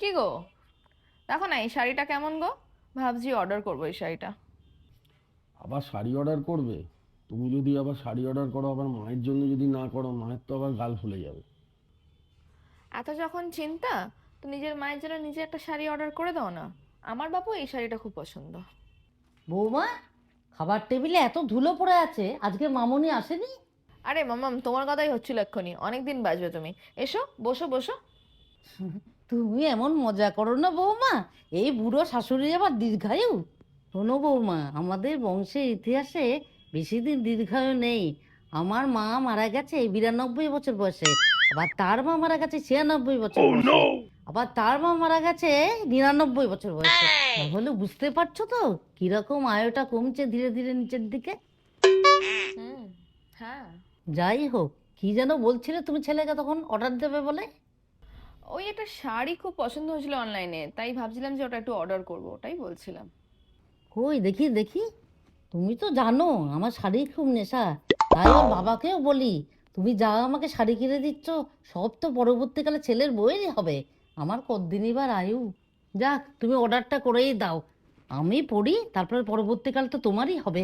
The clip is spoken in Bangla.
কি গো? দেখো না এই শাড়িটা কেমন গো? ভাবছি অর্ডার করব এই শাড়িটা। আবার শাড়ি অর্ডার করবে? তুমি যদি আবার শাড়ি অর্ডার করো আবার মায়ের জন্য যদি না করো মায়ের তো আবার গাল ফুলে যাবে। এত যখন চিন্তা তো নিজের মায়ের জন্য নিজে একটা শাড়ি অর্ডার করে দাও না। আমার বাপু এই শাড়িটা খুব পছন্দ। বৌমা খাবার টেবিলে এত ধুলো পড়ে আছে আজকে মামনি আসেনি? আরে মামাম তোমার কথাই হচ্ছিল এক্ষুনি। অনেকদিন বাজবে তুমি। এসো বসো বসো। তুমি এমন মজা করো না বৌমা। এই বুড়ো শাশুড়ি আবার দীর্ঘায়ু। শোনো বৌমা আমাদের বংশের ইতিহাসে বেশি দিন দীর্ঘায়ু নেই। আমার মা মারা গেছে বিরানব্বই বছর বয়সে। আবার তার মা মারা গেছে ছিয়ানব্বই বছর বয়সে। আবার তার মা মারা গেছে নিরানব্বই বছর বয়সে। তাহলে বুঝতে পারছ তো কীরকম আয়টা কমছে ধীরে ধীরে নিচের দিকে? হ্যাঁ। যাই হোক কি যেন বলছিলে তুমি ছেলেকে তখন অর্ডার দেবে বলে? ওই একটা শাড়ি খুব পছন্দ হয়েছিল অনলাইনে তাই ভাবছিলাম যে ওটা একটু অর্ডার করব, ওটাই বলছিলাম। কই, দেখি দেখি। তুমি তো জানো, আমার শাড়ি খুব নেশা। তাই ওর বাবাকেও বলি, তুমি যা আমাকে শাড়ি কিনে দিচ্ছ। সব তো পরবর্তীকালে ছেলের বইয়েরই হবে। আমার কতদিনই বার আয়ু। যাক, তুমি অর্ডারটা করেই দাও। আমি পড়ি, তারপরে পরবর্তীকাল তো তোমারই হবে।